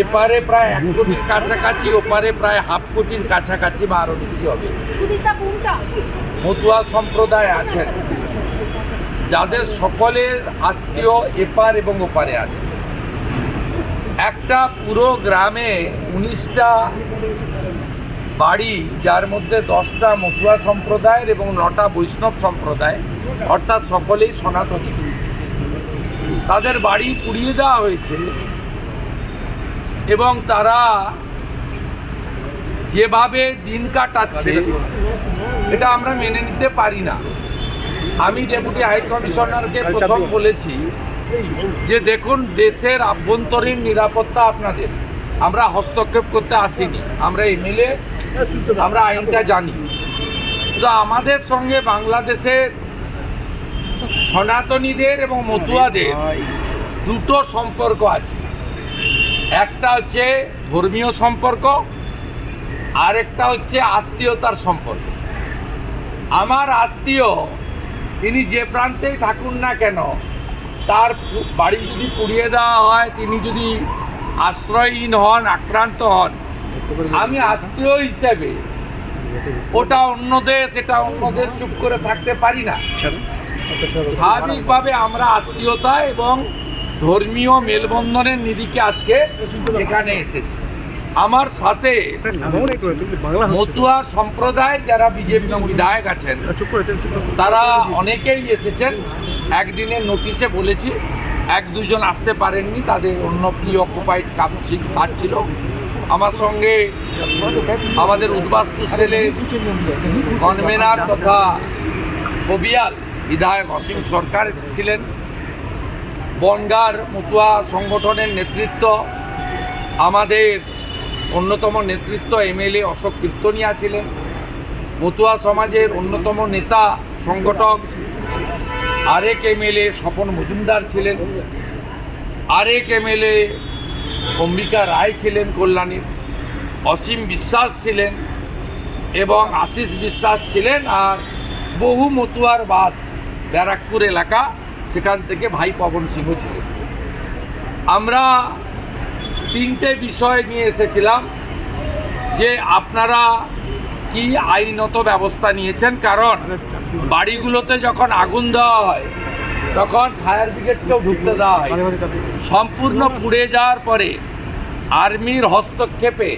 এপারে প্রায় এক কোটির কাছাকাছি ওপারে প্রায় হাফ কোটির কাছাকাছি বা আরও বেশি হবে। মতুয়া সম্প্রদায় আছেন। যাদের সকলের আত্মীয় এপার এবং ওপারে আছে। একটা পুরো গ্রামে উনিশটা বাড়ি যার মধ্যে দশটা মতুয়া সম্প্রদায়ের এবং নটা বৈষ্ণব সম্প্রদায় অর্থাৎ সকলেই সনাতনী। তাদের বাড়ি পুড়িয়ে দেওয়া হয়েছে। এবং তারা যেভাবে দিন কাটাচ্ছে এটা আমরা মেনে নিতে পারি না। আমি ডেপুটি হাই কমিশনারকে প্রথম বলেছি যে দেখুন দেশের আভ্যন্তরীণ নিরাপত্তা আপনাদের। আমরা হস্তক্ষেপ করতে আসিনি। আমরা এমএলএ আমরা আইনটা জানি। কিন্তু আমাদের সঙ্গে বাংলাদেশের সনাতনীদের এবং মতুয়াদের দুটো সম্পর্ক আছে। একটা হচ্ছে ধর্মীয় সম্পর্ক আরেকটা হচ্ছে আত্মীয়তার সম্পর্ক। আমার আত্মীয় তিনি যে প্রান্তেই থাকুন না কেন তার বাড়ি যদি পুড়িয়ে দেওয়া হয় তিনি যদি আশ্রয়হীন হন আক্রান্ত হন আমি আত্মীয় হিসেবে ওটা অন্য দেশ এটা অন্য দেশ চুপ করে থাকতে পারি না। স্বাভাবিকভাবে আমরা আত্মীয়তা এবং ধর্মীয় মেলবন্ধনের নিরিখে আজকে এখানে এসেছি। আমার সাথে মতুয়া সম্প্রদায়ের যারা বিজেপি বিধায়ক আছেন, তারা অনেকেই এসেছেন। একদিনের নোটিশে বলেছি, এক দুজন আসতে পারেননি, তাদের অন্য প্রি অকুপাইড কাজ ছিল- আমার সঙ্গে আমাদের উদ্বাস্তু সেলের কনভেনার তথা কবিয়াল বিধায়ক অসীম সরকার এসেছিলেন বনগার মতুয়া সংগঠনের নেতৃত্ব, আমাদের অন্যতম নেতৃত্ব এমএলএ অশোক কীর্তনিয়া ছিলেন। মতুয়া সমাজের অন্যতম নেতা, সংগঠক আরেক এমএলএ স্বপন মজুমদার ছিলেন। আরেক এমএলএ অম্বিকা রায় ছিলেন কল্যাণীর অসীম বিশ্বাস ছিলেন এবং আশিস বিশ্বাস ছিলেন আর বহু মতুয়ার বাস ব্যারাকপুর এলাকা সেখান থেকে ভাই পবন সিংহ ছিলেন আমরা তিনটে বিষয় নিয়ে এসেছিলাম যে আপনারা কি আইনত ব্যবস্থা নিয়েছেন? কারণ বাড়িগুলোতে যখন আগুন দেওয়া হয়, তখন ফায়ার ব্রিগেডকেও ঢুকতে দেওয়া হয়। সম্পূর্ণ পুড়ে যাওয়ার পরে আর্মির হস্তক্ষেপে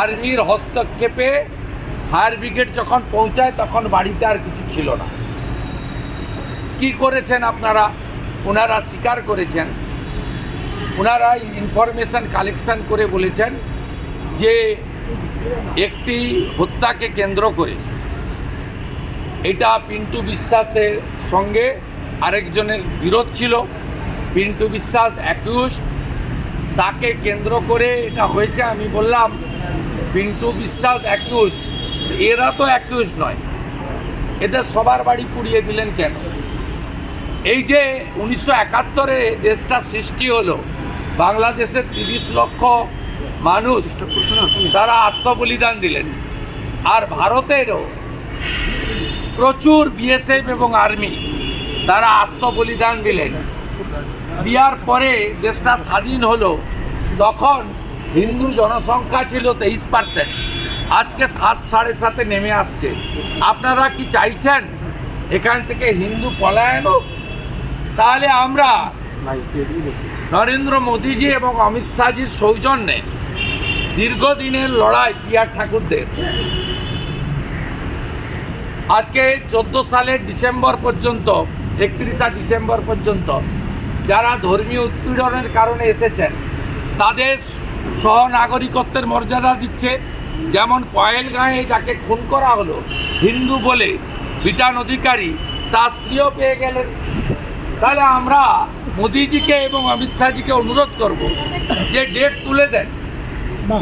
আর্মির হস্তক্ষেপে ফায়ার ব্রিগেড যখন পৌঁছায়, তখন বাড়িতে আর কিছু ছিল না। কি করেছেন আপনারা? ওনারা স্বীকার করেছেন। ওনারা ইনফরমেশন কালেকশন করে বলেছেন যে একটি হত্যাকে কেন্দ্র করে। এটা পিন্টু বিশ্বাসের সঙ্গে আরেকজনের বিরোধ ছিল। পিন্টু বিশ্বাস অ্যাকিউজ তাকে কেন্দ্র করে এটা হয়েছে, আমি বললাম, পিন্টু বিশ্বাস অ্যাকিউজ এরা তো অ্যাকিউজ নয়। এদের সবার বাড়ি পুড়িয়ে দিলেন কেন? এই যে উনিশশো একাত্তরে দেশটা সৃষ্টি হলো, বাংলাদেশের তিরিশ লক্ষ মানুষ তারা আত্মবলিদান দিলেন। আর ভারতেরও প্রচুর বিএসএফ এবং আর্মি তারা আত্মবলিদান দিলেন। দেওয়ার পরে দেশটা স্বাধীন হলো, তখন হিন্দু জনসংখ্যা ছিল তেইশ পার্সেন্ট। আজকে সাত, সাড়ে সাতে নেমে আসছে। আপনারা কি চাইছেন? এখান থেকে হিন্দু পলায়ন হোক? তাহলে আমরা নরেন্দ্র মোদীজি এবং অমিত শাহজির সৌজন্যে দীর্ঘদিনের লড়াই পিয়ার ঠাকুরদের। আজকে চোদ্দ সালের ডিসেম্বর পর্যন্ত একত্রিশা ডিসেম্বর পর্যন্ত যারা ধর্মীয় উৎপীড়নের কারণে এসেছেন তাদের সহনাগরিকত্বের মর্যাদা দিচ্ছে। যেমন পয়েলগাঁয়ে যাকে খুন করা হলো হিন্দু বলে বিটান অধিকারী তার স্ত্রীও পেয়ে গেলেন। তাহলে আমরা মোদিজিকে এবং অমিত শাহজিকে অনুরোধ করব যে ডেট তুলে দেন।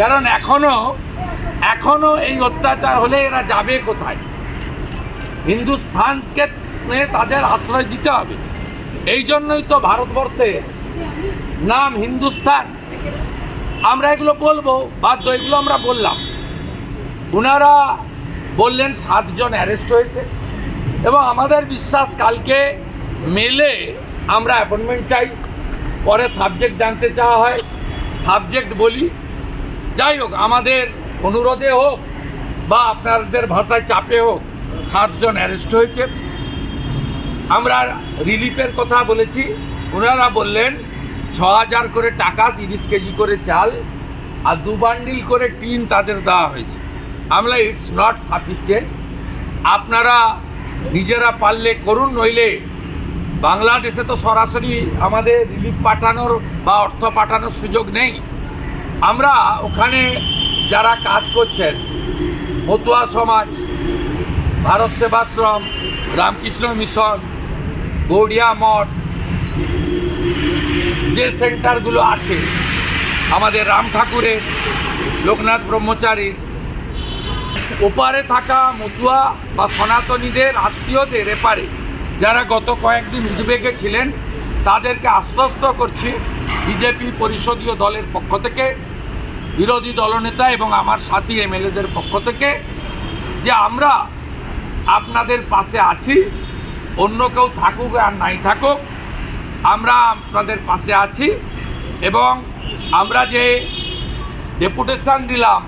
কারণ এখনও এখনও এই অত্যাচার হলে এরা যাবে কোথায়? হিন্দুস্থানকে তাদের আশ্রয় দিতে হবে। এই জন্যই তো ভারতবর্ষে নাম হিন্দুস্থান। আমরা এগুলো বলব, বাধ্য এগুলো আমরা বললাম। ওনারা বললেন সাতজন অ্যারেস্ট হয়েছে। এবং আমাদের বিশ্বাস কালকে মেলে আমরা অ্যাপয়েন্টমেন্ট চাই, পরে সাবজেক্ট জানতে চাওয়া হয় সাবজেক্ট বলি। যাই হোক, আমাদের অনুরোধে হোক বা আপনাদের ভাষায় চাপে হোক, সাতজন অ্যারেস্ট হয়েছে। আমরা রিলিফের কথা বলেছি। ওনারা বললেন ছ হাজার করে টাকা, তিরিশ কেজি করে চাল আর দু বান্ডিল করে টিন তাদের দেওয়া হয়েছে। আমরা ইটস নট সাফিসিয়েন্ট আপনারা নিজেরা পারলে করুন, নইলে বাংলাদেশে তো সরাসরি আমাদের রিলিফ পাঠানোর বা অর্থ পাঠানোর সুযোগ নেই। আমরা ওখানে যারা কাজ করছেন, মতুয়া সমাজ, ভারত সেবাশ্রম, রামকৃষ্ণ মিশন, গৌড়িয়া মঠ, যে সেন্টারগুলো আছে, আমাদের রাম ঠাকুরের লোকনাথ ব্রহ্মচারীর ওপারে থাকা মতুয়া বা সনাতনীদের আত্মীয়দের এপারে যারা গত কয়েকদিন উদ্বেগে ছিলেন, তাদেরকে আশ্বস্ত করছি বিজেপি পরিষদীয় দলের পক্ষ থেকে, বিরোধী দলনেতা এবং আমার সাথী এমএলএদের পক্ষ থেকে, যে আমরা আপনাদের পাশে আছি, অন্য কেউ থাকুক আর নাই থাকুক, আমরা আপনাদের পাশে আছি এবং আমরা যে ডেপুটেশন দিলাম,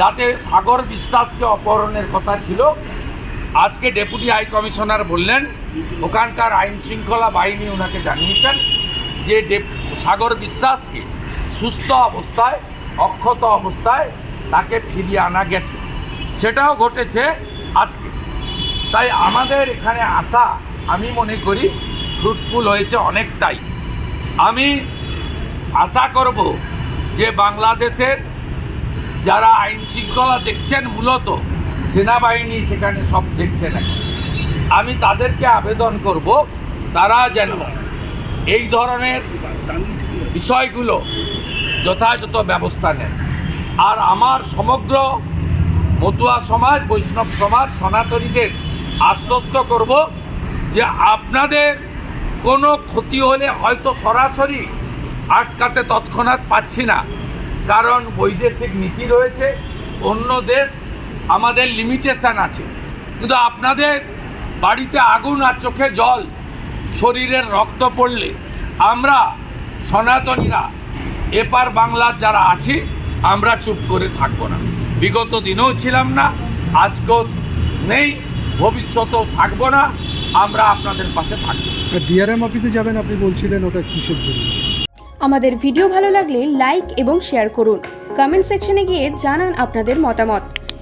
যাতে সাগর বিশ্বাসকে অপহরণের কথা ছিল আজকে ডেপুটি হাই কমিশনার বললেন, ওখানকার আইন শৃঙ্খলা বাহিনী ওনাকে জানিয়েছেন যে সাগর বিশ্বাসকে সুস্থ অবস্থায়, অক্ষত অবস্থায় তাকে ফিরিয়ে আনা গেছে। সেটাও ঘটেছে আজকে। তাই আমাদের এখানে আসা আমি মনে করি, ফ্রুটফুল হয়েছে অনেকটাই। আমি আশা করব যে বাংলাদেশের যারা আইন শৃঙ্খলা দেখছেন মূলত সেনাবাহিনী সেখানে সব দেখছে না। আমি তাদেরকে আবেদন করব, তারা যেন এই ধরনের বিষয়গুলো যথাযথ ব্যবস্থা নেন আর আমার সমগ্র মতুয়া সমাজ, বৈষ্ণব সমাজ, সনাতনীদের আশ্বস্ত করব যে আপনাদের কোনো ক্ষতি হলে হয়তো সরাসরি আটকাতে তৎক্ষণাৎ পাচ্ছি না। কারণ বৈদেশিক নীতি রয়েছে, অন্য দেশ আমাদের লিমিটেশান আছে। কিন্তু আপনাদের বাড়িতে আগুন আর চোখে জল শরীরের রক্ত পড়লে আমরা সনাতনীরা এপার বাংলার যারা আছি আমরা চুপ করে থাকব না। বিগত দিনেও ছিলাম না আজকেও নেই ভবিষ্যতেও থাকব না আমরা আপনাদের পাশে থাকব। ডিআরএম অফিসে যাবেন আপনি বলছিলেন ওটা কিসের জন্য? আমাদের ভিডিও ভালো লাগলে লাইক এবং শেয়ার করুন। কমেন্ট সেকশনে গিয়ে জানান আপনাদের মতামত।